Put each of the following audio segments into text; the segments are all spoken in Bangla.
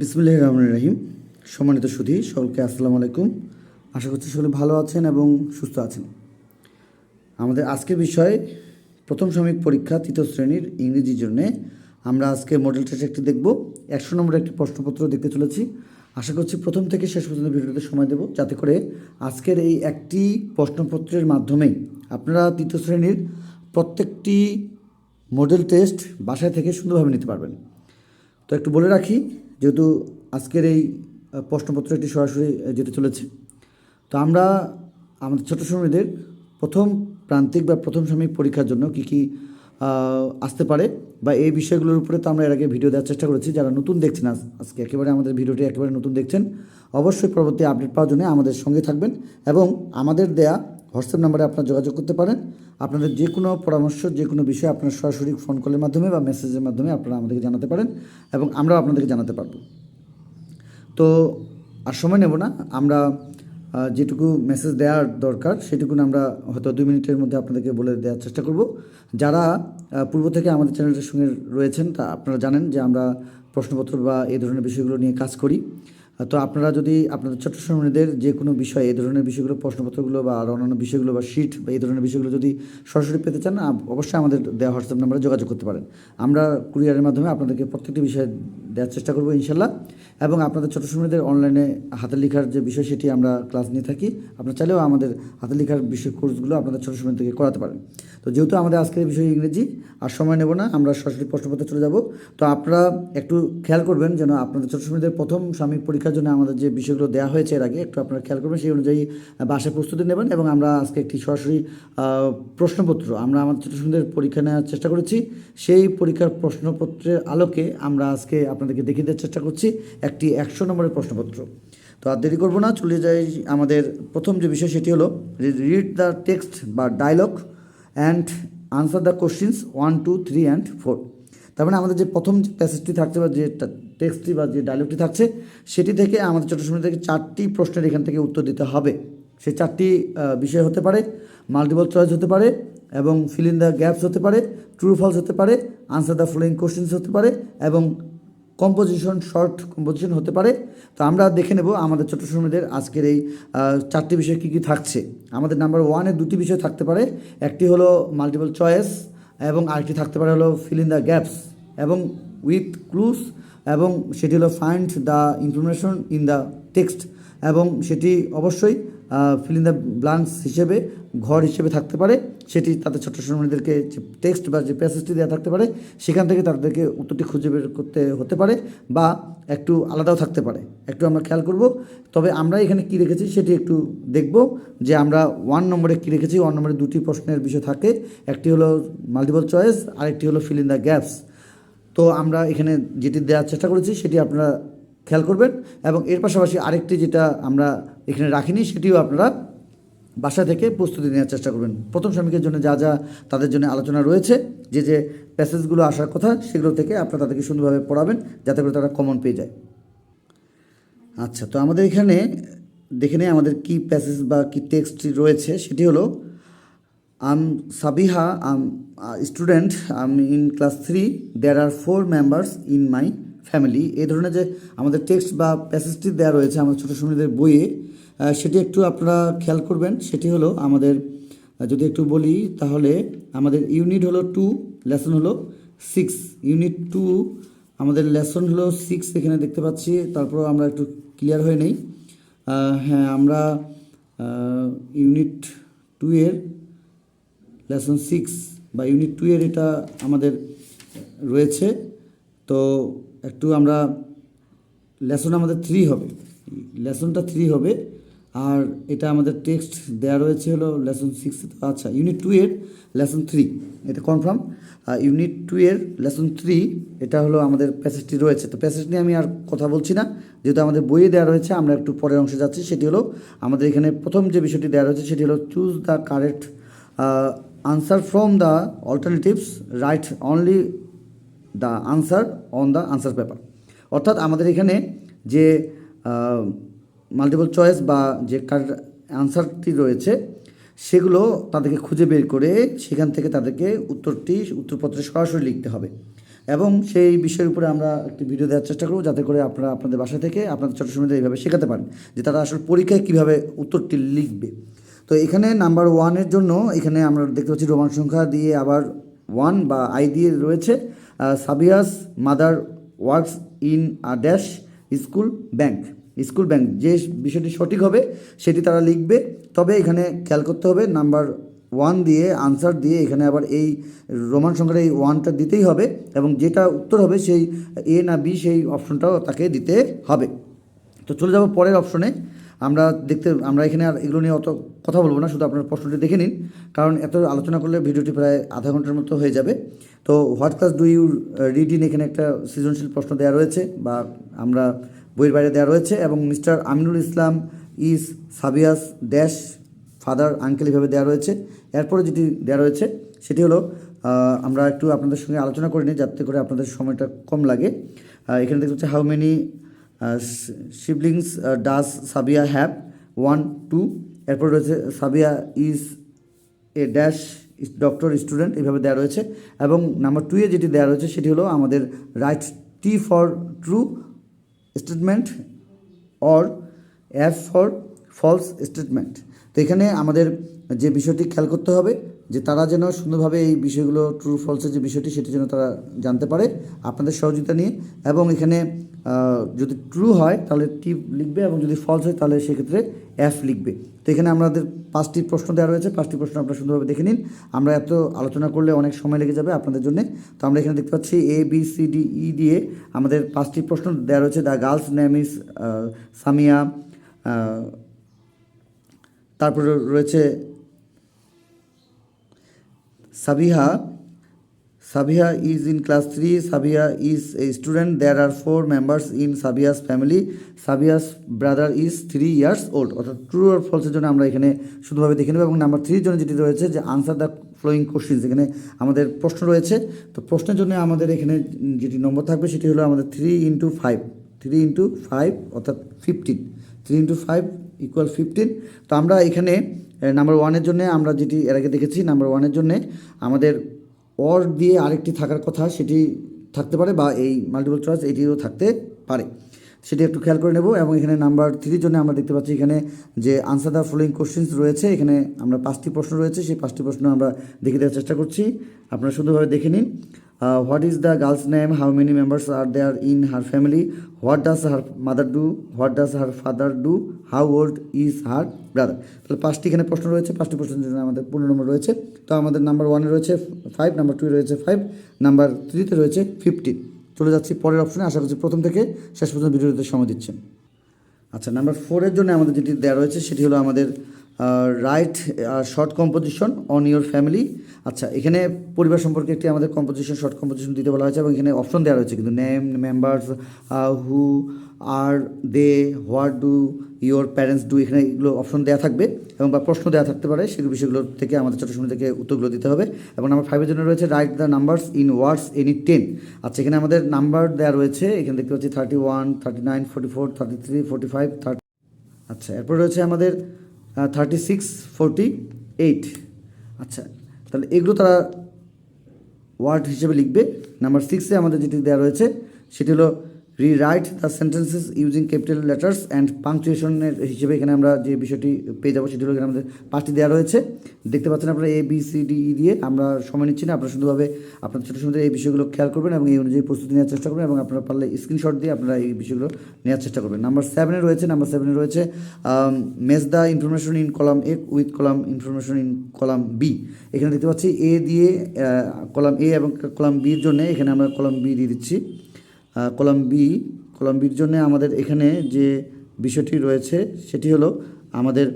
বিসমুল্লাহ রহমান রাহিম। সম্মানিত সুধী, সকলকে আসসালামু আলাইকুম। আশা করছি সকলে ভালো আছেন এবং সুস্থ আছেন। আমাদের আজকের বিষয়, প্রথম সাময়িক পরীক্ষা, তৃতীয় শ্রেণির ইংরেজির জন্যে। আমরা আজকে মডেল টেস্ট একটি দেখব। একশো নম্বরের একটি প্রশ্নপত্র দেখতে চলেছি। আশা করছি প্রথম থেকে শেষ পর্যন্ত ভিডিওতে সময় দেব, যাতে করে আজকের এই একটি প্রশ্নপত্রের মাধ্যমেই আপনারা তৃতীয় শ্রেণির প্রত্যেকটি মডেল টেস্ট বাসায় থেকে সুন্দরভাবে নিতে পারবেন। তো একটু বলে রাখি যেহেতু আজকের এই প্রশ্নপত্র একটি সরাসরি যেতে চলেছে। তো আমরা আমাদের ছোট শ্রমিকদের প্রথম প্রান্তিক বা প্রথম সাময়িক পরীক্ষার জন্য কী কী আসতে পারে বা এই বিষয়গুলোর উপরে তো আমরা এর আগে ভিডিও দেওয়ার চেষ্টা করেছি। যারা নতুন দেখছেন আজ, আজকে একেবারে আমাদের ভিডিওটি একেবারে নতুন দেখছেন, অবশ্যই পরবর্তী আপডেট পাওয়ার জন্য আমাদের সঙ্গে থাকবেন এবং আমাদের দেয়া হোয়াটসঅ্যাপ নাম্বারে আপনারা যোগাযোগ করতে পারেন। আপনাদের যে কোনো পরামর্শ, যে কোনো বিষয়ে আপনারা সরাসরি ফোন কলের মাধ্যমে বা মেসেজের মাধ্যমে আপনারা আমাদেরকে জানাতে পারেন এবং আমরাও আপনাদেরকে জানাতে পারব। তো আর সময় নেব না। আমরা যেটুকু মেসেজ দেওয়ার দরকার সেটুকু আমরা হয়তো দুই মিনিটের মধ্যে আপনাদেরকে বলে দেওয়ার চেষ্টা করব। যারা পূর্ব থেকে আমাদের চ্যানেলটির সঙ্গে রয়েছেন, তা আপনারা জানেন যে আমরা প্রশ্নপত্র বা এই ধরনের বিষয়গুলো নিয়ে কাজ করি। তো আপনারা যদি আপনাদের ছোট্ট শ্রমিকদের যে কোনো বিষয়ে, এই ধরনের বিষয়গুলো, প্রশ্নপত্রগুলো বা আর অন্যান্য বিষয়গুলো বা শিট বা এই ধরনের বিষয়গুলো যদি সরাসরি পেতে চান অবশ্যই আমাদের দেওয়া হোয়াটসঅ্যাপ নাম্বারে যোগাযোগ করতে পারেন। আমরা কুরিয়ারের মাধ্যমে আপনাদেরকে প্রত্যেকটি বিষয় দেওয়ার চেষ্টা করব, ইনশাল্লাহ। এবং আপনাদের ছোটো শ্রমিকদের অনলাইনে হাতের লেখার যে বিষয়, সেটি আমরা ক্লাস নিয়ে থাকি। আপনারা চাইলেও আমাদের হাতের লেখার বিষয় কোর্সগুলো আপনাদের ছোটো শ্রমিক থেকে করাতে পারেন। তো যেহেতু আমাদের আজকের বিষয় ইংরেজি, আর সময় নেব না, আমরা সরাসরি প্রশ্নপত্রে চলে যাব। তো আপনারা একটু খেয়াল করবেন যেন আপনাদের ছোটো শ্রমিকদের প্রথম সাময়িক পরীক্ষার জন্য আমাদের যে বিষয়গুলো দেওয়া হয়েছে এর আগে, একটু আপনারা খেয়াল করবেন, সেই অনুযায়ী বাসায় প্রস্তুতি নেবেন এবং আমরা আজকে একটি সরাসরি প্রশ্নপত্র, আমরা আমাদের ছোটো সুন্দর পরীক্ষা নেওয়ার চেষ্টা করেছি। সেই পরীক্ষার প্রশ্নপত্রের আলোকে আমরা আজকে আপনাদেরকে দেখিয়ে দেওয়ার চেষ্টা করছি একটি একশো নম্বরের প্রশ্নপত্র। তো আর দেরি করব না, চলে যাই আমাদের প্রথম যে বিষয়, সেটি হলো রিড দ্য টেক্সট বা dialogue and answer the questions one two three and four তার মানে আমাদের যে প্রথম যে প্যাসেজটি থাকছে বা যে টেক্সটটি বা যে ডায়লগটি থাকছে, সেটি থেকে আমাদের সময় থেকে চারটি প্রশ্নের এখান থেকে উত্তর দিতে হবে। সেই চারটি বিষয় হতে পারে মাল্টিপল চয়েস হতে পারে এবং ফিল ইন দ্য গ্যাপস হতে পারে ট্রু ফলস হতে পারে আনসার দ্য ফলোয়িং কোশ্চেন্স হতে পারে এবং কম্পোজিশন শর্ট কম্পোজিশন হতে পারে। তো আমরা দেখে নেব আমাদের ছোটো শ্রমিকদের আজকের এই চারটি বিষয় কী কী থাকছে। আমাদের নাম্বার ওয়ানে দুটি বিষয় থাকতে পারে। একটি হলো মাল্টিপল চয়েস এবং আরেকটি থাকতে পারে হলো ফিল ইন দ্য গ্যাপস এবং উইথ ক্লুস এবং সেটি হলো find the information in the text এবং সেটি অবশ্যই ফিল ইন দ্য ব্লাঙ্কস হিসেবে ঘর হিসেবে থাকতে পারে, সেটি তাদের ছোট্ট শ্রমিকদেরকে যে টেক্সট বা যে প্যাসেজটি দেওয়া থাকতে পারে, সেখান থেকে তাদেরকে উত্তরটি খুঁজে বের করতে হতে পারে বা একটু আলাদাও থাকতে পারে। একটু আমরা খেয়াল করব, তবে আমরা এখানে কী রেখেছি সেটি একটু দেখব যে আমরা ওয়ান নম্বরে কী রেখেছি। ওয়ান নম্বরে দুটি প্রশ্নের বিষয় থাকে, একটি হলো মাল্টিপল চয়েস আরেকটি হলো ফিল ইন দ্য গ্যাপস তো আমরা এখানে যেটি দেওয়ার চেষ্টা করেছি, সেটি আপনারা খেয়াল করবেন। এবং এর পাশাপাশি আরেকটি যেটা আমরা এখানে রাখিনি, সেটিও আপনারা বাসা থেকে প্রস্তুতি নেওয়ার চেষ্টা করবেন। প্রথম শ্রমিকের জন্য যা যা তাদের জন্য আলোচনা রয়েছে, যে যে প্যাসেজগুলো আসার কথা সেগুলো থেকে আপনারা তাদেরকে সুন্দরভাবে পড়াবেন, যাতে করে তারা কমন পেয়ে যায়। আচ্ছা তো আমাদের এখানে দেখে নেই আমাদের কি প্যাসেজ বা কি টেক্সট রয়েছে। সেটি হলো, am Sabiha, am student am in class three there are four members in my family এই ধরনের যে আমাদের টেক্সট বা প্যাসেজটি দেওয়া রয়েছে, আমার ছোটো শ্রমিকদের বইয়ে সেটি একটু আপনারা খেয়াল করবেন। সেটি হলো আমাদের যদি একটু বলি, তাহলে আমাদের ইউনিট হলো টু লেসন হলো সিক্স ইউনিট টু আমাদের লেসন হলো সিক্স এখানে দেখতে পাচ্ছি। তারপর আমরা একটু ক্লিয়ার হয়ে নেই। হ্যাঁ আমরা ইউনিট টু এর লেসন সিক্স বা ইউনিট টু এর এটা আমাদের রয়েছে। তো একটু আমরা লেসন আমাদের থ্রি হবে। লেসনটা থ্রি হবে। আর এটা আমাদের টেক্সট দেওয়া রয়েছে হলো লেসন সিক্স আচ্ছা ইউনিট টু এর লেসন থ্রি এটা কনফার্ম ইউনিট টু এর লেসন থ্রি এটা হলো আমাদের প্যাসেজটি রয়েছে। তো প্যাসেজ নিয়ে আমি আর কথা বলছি না। যেহেতু আমাদের বইয়ে দেওয়া রয়েছে, আমরা একটু পরের অংশে যাচ্ছি। সেটি হলো আমাদের এখানে প্রথম যে বিষয়টি দেওয়া রয়েছে, সেটি হলো choose the correct answer from the alternatives write only the answer on the answer paper অর্থাৎ আমাদের এখানে যে মাল্টিপল চয়েস বা যে কার আনসারটি রয়েছে, সেগুলো তাদেরকে খুঁজে বের করে সেখান থেকে তাদেরকে উত্তরটি, উত্তরপত্রে সরাসরি লিখতে হবে। এবং সেই বিষয়ের উপরে আমরা একটি ভিডিও দেওয়ার চেষ্টা করব, যাতে করে আপনারা আপনাদের বাসা থেকে আপনাদের ছোটো সময়দের এইভাবে শেখাতে পারেন যে তারা আসলে পরীক্ষায় কীভাবে উত্তরটি লিখবে। তো এখানে নাম্বার ওয়ানের জন্য এখানে আমরা দেখতে পাচ্ছি রোমান সংখ্যা দিয়ে আবার ওয়ান বা আই দিয়ে রয়েছে। Sabia's mother works in a dash school bank. School bank, যে বিষয়টি সঠিক হবে সেটি তারা লিখবে। তবে এখানে খেয়াল করতে হবে, নাম্বার ওয়ান দিয়ে, আনসার দিয়ে এখানে আবার এই রোমান সংখ্যার এই ওয়ানটা দিতেই হবে এবং যেটা উত্তর হবে সেই এ না বি সেই অপশনটাও তাকে দিতে হবে। তো চলে যাব পরের অপশনে। আমরা দেখতে, আমরা এখানে আর এগুলো নিয়ে অত কথা বলব না, শুধু আপনার প্রশ্নটি দেখে নিন। কারণ এত আলোচনা করলে ভিডিওটি প্রায় আধা ঘণ্টার মতো হয়ে যাবে। তো what class do you read in এখানে একটা সৃজনশীল প্রশ্ন দেওয়া রয়েছে বা আমরা বইয়ের বাইরে দেওয়া রয়েছে এবং Mr Aminul Islam is Sabia's dash father uncle এভাবে দেওয়া রয়েছে। এরপরে যেটি দেওয়া রয়েছে, সেটি হলো আমরা একটু আপনাদের সঙ্গে আলোচনা করে নিই যাতে করে আপনাদের সময়টা কম লাগে। এখানে দেখতে হচ্ছে how many siblings does Sabia have one two এরপর রয়েছে Sabia is a dash doctor student এইভাবে দেওয়া রয়েছে। এবং নাম্বার টুয়ে যেটি দেওয়া রয়েছে, সেটি হলো আমাদের write T for true statement or F for false statement তো এখানে আমাদের যে বিষয়টি খেয়াল করতে হবে যে তারা যেন সুন্দরভাবে এই বিষয়গুলো ট্রু ফলসের যে বিষয়টি, সেটি যেন তারা জানতে পারে আপনাদের সহযোগিতা নিয়ে। এবং এখানে যদি ট্রু হয়, তাহলে টি লিখবে এবং যদি ফলস হয়, তাহলে সেক্ষেত্রে এফ লিখবে। তো এখানে আমাদের পাঁচটি প্রশ্ন দেওয়া রয়েছে। পাঁচটি প্রশ্ন আপনারা সুন্দরভাবে দেখে নিন। আমরা এত আলোচনা করলে অনেক সময় লেগে যাবে আপনাদের জন্য। তো আমরা এখানে দেখতে পাচ্ছি A B C D E দিয়ে আমাদের পাঁচটি প্রশ্ন দেওয়া রয়েছে। The girl's name is Samia তারপরে রয়েছে Sabiha Sabiha is in class three Sabiha is a student there are four members in Sabia's family Sabia's brother is three years old অর্থাৎ ট্রু আর ফলসের জন্য আমরা এখানে শুধুভাবে দেখে নেব এবং নাম্বার থ্রির জন্য যেটি রয়েছে যে আনসার দ্য ফ্লোয়িং কোশ্চিনস এখানে আমাদের প্রশ্ন রয়েছে। তো প্রশ্নের জন্য আমাদের এখানে যেটি নম্বর থাকবে সেটি হলো আমাদের three into five three into five অর্থাৎ fifteen three into five equal fifteen তো আমরা এখানে নাম্বার ওয়ানের জন্য আমরা যেটি এর আগে দেখেছি নাম্বার ওয়ানের জন্য আমাদের অর দিয়ে আরেকটি থাকার কথা সেটি থাকতে পারে বা এই মাল্টিপল চয়েস এটিও থাকতে পারে। সেটি একটু খেয়াল করে নেব এবং এখানে নাম্বার থ্রির জন্য আমরা দেখতে পাচ্ছি এখানে যে আনসার দ্য ফলোয়িং কোশ্চেন্স রয়েছে। এখানে আমরা পাঁচটি প্রশ্ন রয়েছে, সেই পাঁচটি প্রশ্ন আমরা দেখে দেওয়ার চেষ্টা করছি। আপনারা শুধুভাবে দেখে নিন। What is the girl's name how many members are there in her family what does her mother do what does her father do how old is her brother তাহলে পাঁচটি এখানে প্রশ্ন রয়েছে। পাঁচটি প্রশ্নের জন্য আমাদের পনেরো নম্বর রয়েছে। তো আমাদের নাম্বার ওয়ানে রয়েছে ফাইভ নাম্বার টুয়ে রয়েছে ফাইভ নাম্বার থ্রিতে রয়েছে ফিফটিন চলে যাচ্ছি পরের অপশনে আশা করছি প্রথম থেকে শেষ পর্যন্ত ভিডিওতে সময় দিচ্ছেন। আচ্ছা নাম্বার ফোরের জন্য আমাদের যেটি দেওয়া রয়েছে, সেটি হলো আমাদের write short composition on your family আচ্ছা এখানে পরিবার সম্পর্কে একটি আমাদের কম্পোজিশন শর্ট কম্পোজিশন দিতে বলা হয়েছে এবং এখানে অপশন দেওয়া রয়েছে কিন্তু name members who are they what do your parents do এখানে এগুলো অপশন দেওয়া থাকবে এবং বা প্রশ্ন দেওয়া থাকতে পারে সেগুলো বিষয়গুলো থেকে আমাদের সময় থেকে উত্তরগুলো দিতে হবে। এবং নাম্বার ফাইভের জন্য রয়েছে write the numbers in words any ten আচ্ছা এখানে আমাদের নাম্বার দেওয়া রয়েছে, এখানে দেখতে পাচ্ছি thirty one thirty nine forty four thirty three forty five thirty আচ্ছা এরপর রয়েছে আমাদের থার্টি সিক্স ফোরটি এইট আচ্ছা তাহলে এগুলো তারা ওয়ার্ড হিসেবে লিখবে। নাম্বার সিক্সে আমাদের যেটি দেওয়া রয়েছে, সেটি হলো rewrite the sentences using capital letters and পাংচুয়েশনের হিসেবে এখানে আমরা যে বিষয়টি পেয়ে যাব সেটি হলো এখানে আমাদের পাঁচটি দেওয়া রয়েছে। দেখতে পাচ্ছেন আপনারা A B C D E দিয়ে আমরা সময় নিচ্ছি না, আপনারা শুধুভাবে আপনার ছোটো সময় এই বিষয়গুলো খেয়াল করবেন এবং এই অনুযায়ী প্রস্তুতি নেওয়ার চেষ্টা করবেন এবং আপনারা পারলে স্ক্রিনশট দিয়ে আপনারা এই বিষয়গুলো নেওয়ার চেষ্টা করবেন। নাম্বার সেভেনে রয়েছে নাম্বার সেভেনে রয়েছে match the information in column A with column information in column B এখানে দেখতে পাচ্ছি এ দিয়ে কলাম এ এবং কলাম বির জন্য এখানে আমরা কলাম বি দিয়ে দিচ্ছি। কলাম বি কলাম বির জন্য আমাদের এখানে যে বিষয়টি রয়েছে সেটি হলো আমাদের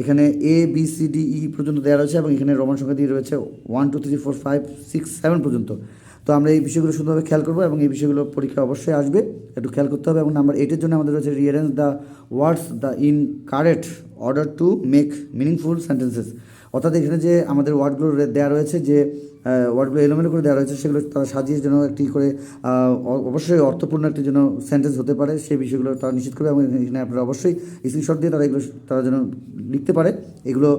এখানে A B C D E পর্যন্ত দেওয়া রয়েছে এবং এখানে রোমান সংখ্যা দিয়ে রয়েছে one two three four five six seven পর্যন্ত। তো আমরা এই বিষয়গুলো সুন্দরভাবে খেয়াল করব এবং এই বিষয়গুলো পরীক্ষা অবশ্যই আসবে। একটু খেয়াল করতে হবে এবং নাম্বার এইটের জন্য আমাদের রয়েছে rearrange the words the in correct order to make meaningful sentences অর্থাৎ এখানে যে আমাদের ওয়ার্ডগুলো দেওয়া রয়েছে, যে ওয়ার্ডগুলো এলোমেলো করে দেওয়া রয়েছে, সেগুলো তারা সাজিয়ে যেন একটি করে অবশ্যই অর্থপূর্ণ একটি যেন সেন্টেন্স হতে পারে, সেই বিষয়গুলো তারা নিশ্চিত করবে এবং এখানে আপনারা অবশ্যই স্ক্রিনশট দিয়ে তারা এগুলো তারা যেন লিখতে পারে। এগুলো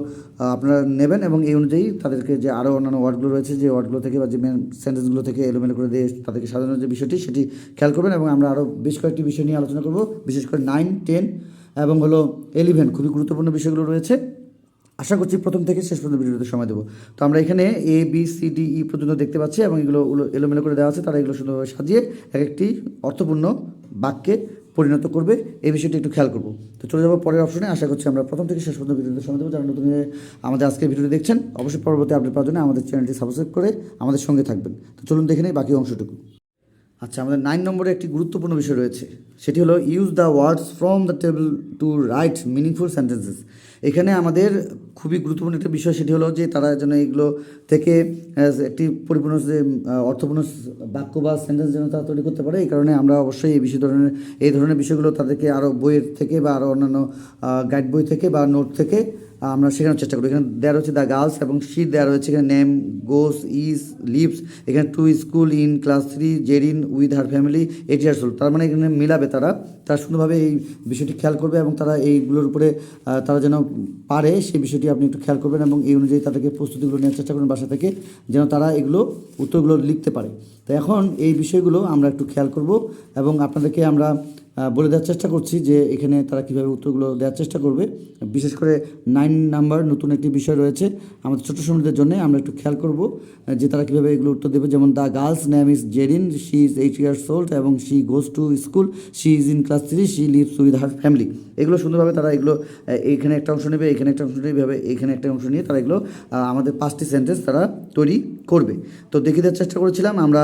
আপনারা নেবেন এবং এই অনুযায়ী তাদেরকে যে আরও অন্যান্য ওয়ার্ডগুলো রয়েছে, যে ওয়ার্ডগুলো থেকে বা যে মেন সেন্টেন্সগুলো থেকে এলোমেলো করে দিয়ে তাদেরকে সাজানোর যে বিষয়টি, সেটি খেয়াল করবেন এবং আমরা আরও বেশ কয়েকটি বিষয় নিয়ে আলোচনা করব। বিশেষ করে নাইন টেন এবং হলো এলিভেন খুবই গুরুত্বপূর্ণ বিষয়গুলো রয়েছে। আশা করছি প্রথম থেকে শেষ পর্যন্ত ভিডিওতে সময় দেবো। তো আমরা এখানে A B C D E পর্যন্ত দেখতে পাচ্ছি এবং এগুলো এলোমেলো করে দেওয়া আছে। তারা এগুলো সুন্দরভাবে সাজিয়ে এক একটি অর্থপূর্ণ বাক্যে পরিণত করবে। এই বিষয়টি একটু খেয়াল করব। তো চলে যাব পরের অপশনে। আশা করছি আমরা প্রথম থেকে শেষ পর্যন্ত ভিডিওতে সময় দেবো। যারা নতুন আমাদের আজকের ভিডিওটি দেখছেন, অবশ্যই পরবর্তী আপডেট পাওয়ার জন্য আমাদের চ্যানেলটি সাবস্ক্রাইব করে আমাদের সঙ্গে থাকবেন। তো চলুন দেখে নেই বাকি অংশটুকু। আচ্ছা আমাদের নাইন নম্বরে একটি গুরুত্বপূর্ণ বিষয় রয়েছে। সেটি হলো use the words from the table to write meaningful sentences এখানে আমাদের খুবই গুরুত্বপূর্ণ একটা বিষয় সেটি হলো যে তারা যেন এগুলো থেকে একটি পরিপূর্ণ যে অর্থপূর্ণ বাক্য বা সেন্টেন্স যেন তারা তৈরি করতে পারে, এই কারণে আমরা অবশ্যই এই বিষয় ধরনের, এই ধরনের বিষয়গুলো তাদেরকে আরও বইয়ের থেকে বা আরও অন্যান্য গাইড বই থেকে বা নোট থেকে আমরা শেখানোর চেষ্টা করি এখানে দেওয়া রয়েছে দ্য গার্লস এবং শি দেওয়া রয়েছে এখানে নেম গোস ইজ লিভস এখানে to school in class three Zerin with her family eight years old তার মানে এখানে মিলাবে তারা। তারা সুন্দরভাবে এই বিষয়টি খেয়াল করবে এবং তারা এইগুলোর উপরে তারা যেন পারে সেই বিষয়টি আপনি একটু খেয়াল করবেন এবং এই অনুযায়ী তাদেরকে প্রস্তুতিগুলো নেওয়ার চেষ্টা করবেন বাসা থেকে, যেন তারা এগুলো, উত্তরগুলো লিখতে পারে। তো এখন এই বিষয়গুলো আমরা একটু খেয়াল করব এবং আপনাদেরকে আমরা বলে দেওয়ার চেষ্টা করছি যে এখানে তারা কীভাবে উত্তরগুলো দেওয়ার চেষ্টা করবে। বিশেষ করে নাইন নাম্বার নতুন একটি বিষয় রয়েছে। আমাদের ছোটো শ্রমিকদের জন্য আমরা একটু খেয়াল করব যে তারা কীভাবে এগুলো উত্তর দেবে। যেমন the girl's name is Zerin she is eight years old এবং she goes to school she is in class three she lives with her family এগুলো সুন্দরভাবে তারা এগুলো আহ, এইখানে একটা অংশ নেবে এখানে একটা অংশ নেবে এইখানে একটা অংশ নিয়ে তারা এগুলো আমাদের পাঁচটি সেন্টেন্স তারা তৈরি করবে। তো দেখিয়ে দেওয়ার চেষ্টা করেছিলাম। আমরা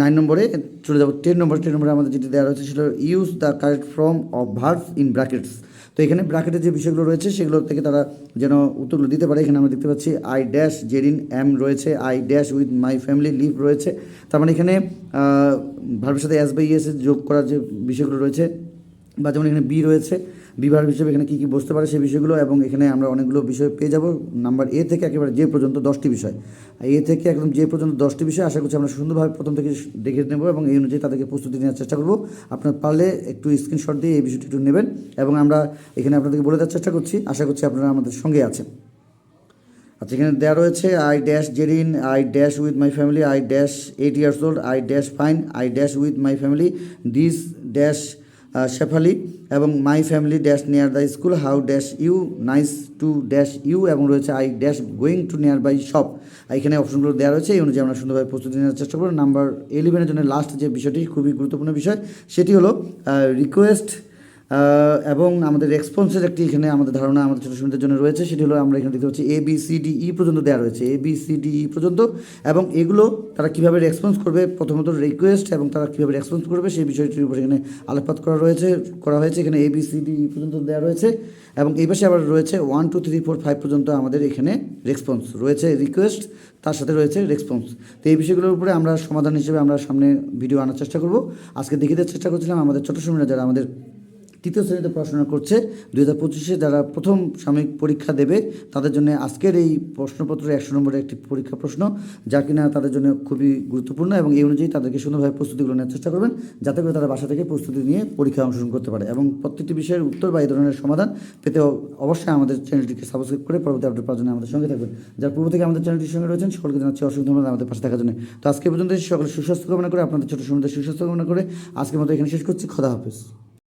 নাইন নম্বরে, চলে যাব টেন নম্বর টেন নম্বরে আমাদের যেটি দেওয়া রয়েছে সেটা use the correct form of verbs in brackets তো এখানে ব্র্যাকেটের যে বিষয়গুলো রয়েছে সেগুলো থেকে তারা যেন উত্তরগুলো দিতে পারে। এখানে আমরা দেখতে পাচ্ছি আই ড্যাশ জেরিন এম রয়েছে। I dash with my family live রয়েছে। তার মানে এখানে ভার্বের সাথে এস বাই এস যোগ করার যে বিষয়গুলো রয়েছে বা যেমন এখানে বি রয়েছে বিভাগ হিসেবে এখানে কী কী বসতে পারে সেই বিষয়গুলো এবং এখানে আমরা অনেকগুলো বিষয় পেয়ে যাব। নাম্বার এ থেকে একেবারে যে পর্যন্ত দশটি বিষয়। এ থেকে একদম যে পর্যন্ত দশটি বিষয়, আশা করছি আমরা সুন্দরভাবে প্রথম থেকে দেখে নেব এবং এই অনুযায়ী তাদেরকে প্রস্তুতি নেওয়ার চেষ্টা করব। আপনার পারলে একটু স্ক্রিনশট দিয়ে এই বিষয়টি একটু নেবেন এবং আমরা এখানে আপনাদেরকে বলে দেওয়ার চেষ্টা করছি। আশা করছি আপনারা আমাদের সঙ্গে আছেন। আচ্ছা এখানে দেওয়া রয়েছে I dash Zerin I dash with my family I dash eight years old I dash fine I dash with my family this dash Shefali এবং my family dash near the school, how dash you, nice to dash you এবং রয়েছে I dash going to nearby shop. এখানে অপশনগুলো দেওয়া রয়েছে, এই অনুযায়ী আমরা সুন্দরভাবে প্রস্তুতি নেওয়ার চেষ্টা করব। নাম্বার ইলেভেনের জন্য লাস্ট যে বিষয়টি, খুবই গুরুত্বপূর্ণ বিষয়, সেটি হলো রিকোয়েস্ট এবং আমাদের রেসপন্সের একটি এখানে আমাদের ধারণা আমাদের ছোটো সুবিধার জন্য রয়েছে, সেটি হলো আমরা এখানে দেখতে পাচ্ছি A B C D E পর্যন্ত দেওয়া রয়েছে। A B C D E পর্যন্ত। এবং এগুলো তারা কীভাবে রেসপন্স করবে, প্রথমত রিকোয়েস্ট এবং তারা কীভাবে রেসপন্স করবে, সেই বিষয়টির উপর এখানে আলোকপাত করা রয়েছে, করা হয়েছে। এখানে A B C D E পর্যন্ত দেওয়া রয়েছে। এবং এই পাশে আবার রয়েছে one two three four five পর্যন্ত আমাদের এখানে রেসপন্স রয়েছে রিকোয়েস্ট তার সাথে রয়েছে রেসপন্স তো এই বিষয়গুলোর উপরে আমরা সমাধান হিসেবে আমরা সামনে ভিডিও আনার চেষ্টা করব। আজকে দেওয়ার চেষ্টা করছিলাম আমাদের ছোটো সময়রা যারা আমাদের তৃতীয় শ্রেণীতে পড়াশোনা করছে। দুই হাজার পঁচিশে যারা প্রথম সাময়িক পরীক্ষা দেবে, তাদের জন্য আজকের এই প্রশ্নপত্র একশো নম্বরের একটি পরীক্ষা প্রশ্ন, যা কিনা তাদের জন্য খুবই গুরুত্বপূর্ণ এবং এই অনুযায়ী তাদেরকে সুন্দরভাবে প্রস্তুতিগুলো নেওয়ার চেষ্টা করবেন, যাতে করে তারা বাসা থেকে প্রস্তুতি নিয়ে পরীক্ষায় অংশগ্রহণ করতে পারে। এবং প্রত্যেকটি বিষয়ের উত্তর বা এই ধরনের সমাধান পেতে অবশ্যই আমাদের চ্যানেলটিকে সাবস্ক্রাইব করে পরবর্তী আপডেট পাওয়ার জন্য আমাদের সঙ্গে থাকবেন। যার পূর্ব থেকে আমাদের চ্যানেলটির সঙ্গে রয়েছেন, সকলকে জানাচ্ছি অসংখ্য ধন্যবাদ আমাদের পাশে থাকার জন্য। তো আজকে পর্যন্ত সকলে সুস্বাস্থ্য কামনা করে আপনাদের ছোটো সমুদ্রের সুস্বাস্থ্য কামনা করে আজকের মতো এখানে শেষ করছি। খোদা হাফেজ।